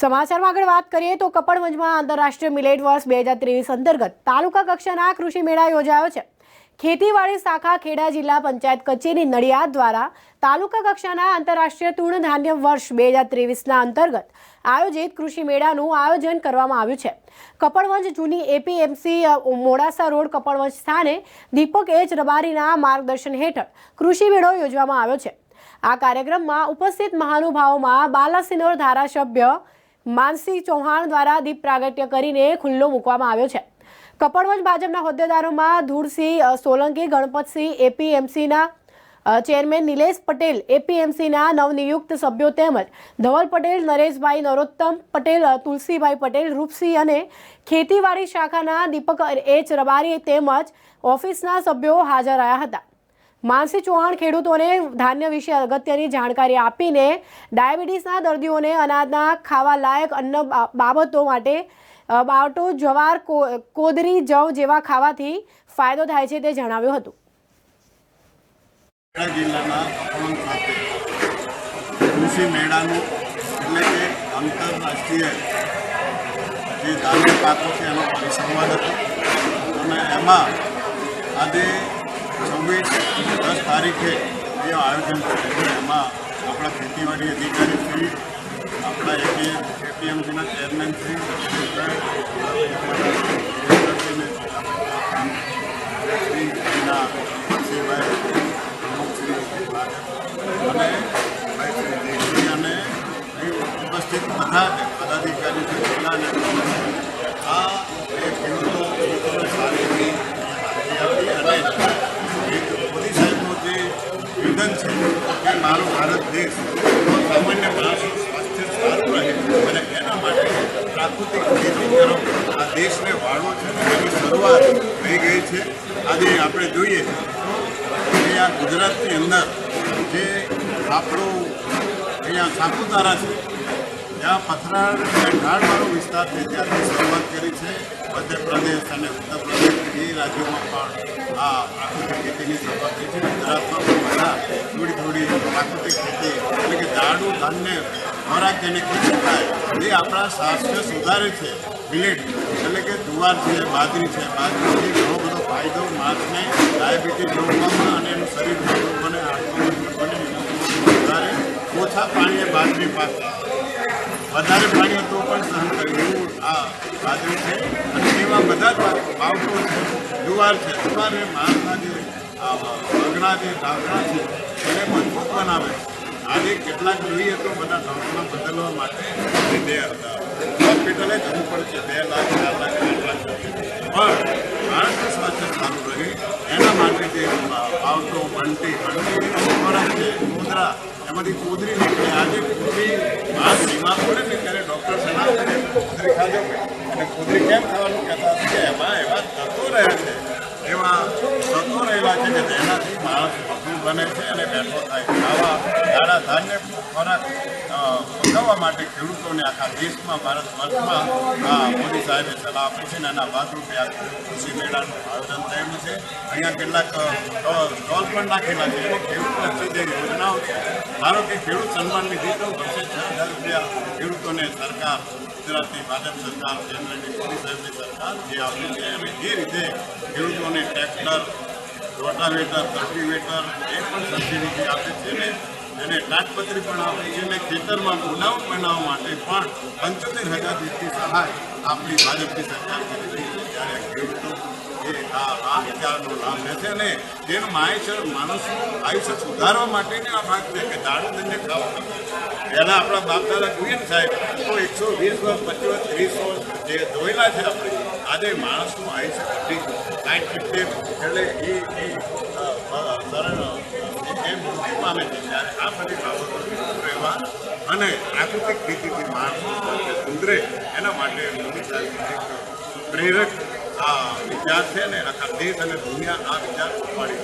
સમાચારમાં આગળ વાત કરીએ તો કપડવંજમાં આંતરરાષ્ટ્રીય મિલેટ વર્ષ બે હજાર ત્રેવીસ અંતર્ગત તાલુકા કક્ષાના કૃષિ મેળા યોજાયો છે. ખેતીવાડી શાખા ખેડા જિલ્લા પંચાયત કચેરી નડિયાદ દ્વારા તાલુકા કક્ષાના આંતરરાષ્ટ્રીય તૃણધાન્ય વર્ષ બે હજાર ત્રેવીસના અંતર્ગત આયોજિત કૃષિ મેળાનું આયોજન કરવામાં આવ્યું છે. કપડવંજ જૂની એપીએમસી મોડાસા રોડ કપડવંજ સ્થાને દીપક એચ રબારીના માર્ગદર્શન હેઠળ કૃષિ મેળો યોજવામાં આવ્યો છે. આ કાર્યક્રમમાં ઉપસ્થિત મહાનુભાવોમાં બાલાસિનોર ધારાસભ્ય માનસી ચૌહાણ દ્વારા દીપ પ્રાગટ્ય કરીને ખુલ્લો મૂકવામાં આવ્યો છે. કપડવંજ ભાજપના હોદ્દેદારોમાં ધૂળસિંહ સોલંકી, ગણપતસિંહ, એપીએમસીના ચેરમેન નિલેશ પટેલ, એપીએમસીના નવનિયુક્ત સભ્યો તેમજ ધવલ પટેલ, નરેશભાઈ નરોત્તમ પટેલ તુલસીભાઈ પટેલ, રૂપસિંહ અને ખેતીવાડી શાખાના દીપક એચ રબારી તેમજ ઓફિસના સભ્યો હાજર રહ્યા હતા. માનસી ચૌહાણ ખેડૂતોને ધાન્ય વિશે અગત્યની જાણકારી આપીને ડાયાબિટીસના દર્દીઓને અનાજના ખાવા લાયક અન્ન બાબતો માટે બાવટો જવાર કોદરી જવ જેવા ખાવાથી ફાયદો થાય છે તે જણાવ્યું હતું. કૃષિ મેળાનું એટલે કે આંતરરાષ્ટ્રીય જે ધાન્ય પાકો છે એનો પરિસંવાદ હતો. અને એમાં આજે છવ્વીસ દસ તારીખે જે આયોજન કર્યું છે એમાં આપણા ખેતીવાડી અધિકારી શ્રી આપણા એપી એપીએમસીના ચેરમેન શ્રી શ્રી એના શિવભાઈ પ્રમુખ શ્રી ભાજપ અને ભાઈ શ્રી દેશી અને અહીં ઉપસ્થિત બધા પદાધિકારી છે જિલ્લા આ એ ખેડૂતો ખેડૂતોને સારી એવી હાજરી આપી અને એક મોદી સાહેબનું જે વિધન છે કે મારો ભારત દેશ સામાન્ય માણસનું સ્વાસ્થ્ય સારું રહે અને એના માટે પ્રાકૃતિક ખેતી કરો. આ દેશને વાળવો છે એની શરૂઆત થઈ ગઈ છે. આજે આપણે જોઈએ તો અહીંયા ગુજરાતની અંદર જે આપણું અહીંયા સાપુતારા છે, જ્યાં પથરાળ અને ઢાળવાળો વિસ્તાર છે, ત્યાંથી શરૂઆત કરી છે મધ્યપ્રદેશ અને ઉત્તર પ્રદેશ એ રાજ્યોમાં પણ આ પ્રાકૃતિક ખેતીની શરૂઆત થઈ છે. ગુજરાતમાં પણ બધા થોડી પ્રાકૃતિક ખેતી, એટલે કે દાળનું ધાન્ય ખોરાક જેને ખેતી થાય એ આપણા સ્વાસ્થ્ય સુધારે છે મિલેટ એટલે કે જુવાર છે, બાજરી છે. બાજરીથી ઘણો બધો ફાયદો માણસને ડાયાબિટીસ રોકવામાં અને એનું શરીર મજબૂત બને વધારે ઓછા પાણીએ બાજરી પાકે. વધારે પાણી તો પણ સહન કર્યું આ બાજરી છે. અને એવા બધા જ બાવટો છે. જુવાર છે. જુવાર એ માણસના જે, આ જે ઢાંકણા છે એને મજબૂત બનાવે. આજે કેટલાક જોઈએ તો બધા ધોરણો બદલવા માટે બે હોસ્પિટલે જવું પડશે. બે લાખ, ચાર લાખ આઠ લાખ પણ માણસનું સ્વાસ્થ્ય સારું રહે, એના માટે જે બાવટો બંટી બંટી ખોરાક છે મુદ્રા એમાંથી કુદરી નીકળે. આજે કુદરી માસ બીમાર પડે ને ત્યારે ડૉક્ટર સલાહ કરે, કુદરી ખાજો અને કુદરી કેમ ખાવાનું કહેતા હતા કે એમાં એવા તત્વો રહ્યા છે. એવા તત્વો રહેલા છે કે જેનાથી માણસ બને છે અને બેઠો થાય છે. આવા ધાન્ય ખોરાક પકાવવા માટે ખેડૂતોને આખા દેશમાં, ભારત વર્ષમાં, આ મોદી સાહેબે સલાહ આપી છે અને એના ભાગરૂપે આ કૃષિ મેળાનું આયોજન થયેલું છે. અહીંયા કેટલાક સ્ટોલ પણ નાખેલા છે એમાં ખેડૂત લક્ષી જે યોજનાઓ છે, ધારો કે ખેડૂત સન્માન નિધિ તો વર્ષે છ હજાર રૂપિયા ખેડૂતોને સરકાર, ગુજરાતની ભાજપ સરકાર, કેન્દ્રની મોદી સાહેબની સરકાર જે આપી છે અને એ રીતે ખેડૂતોને ટ્રેક્ટર રોટાવેટર કલ્ટિવેટર એ પણ સબસિડીથી આપે છે ને. અને તાટપત્રી પણ આપે છે અને ખેતરમાં ગોડાઉન બનાવવા માટે પણ પંચોતેર હજાર જેટલી સહાય આપણી ભાજપની સરકાર કરી રહી છે. ત્યારે ખેડૂતો એ આ વિચારનો લાભ લે છે અને તેનું આયુષ્ય માણસનું આયુષ્ય સુધારવા માટેની આ ભાગ છે કે દારૂ દંડે ખાવા પહેલાં આપણા બાપ દાદા જોઈએ ને સાહેબ તો એકસો વીસ વર્ષ, પચીસ વર્ષ, ત્રીસ વર્ષ જે જોયેલા છે આપણે આજે માણસનું આયુષ્ય ઘટી સાઠ સિત્તેર એટલે એ એ પામે છે. ત્યારે આ બધી બાબતો રહેવા અને પ્રાકૃતિક રીતિથી માણસો સુધરે, એના માટે મોદી સાહેબ પ્રેરક આ વિચાર છે ને આખા દેશ અને દુનિયા આ વિચાર ઉપાડી.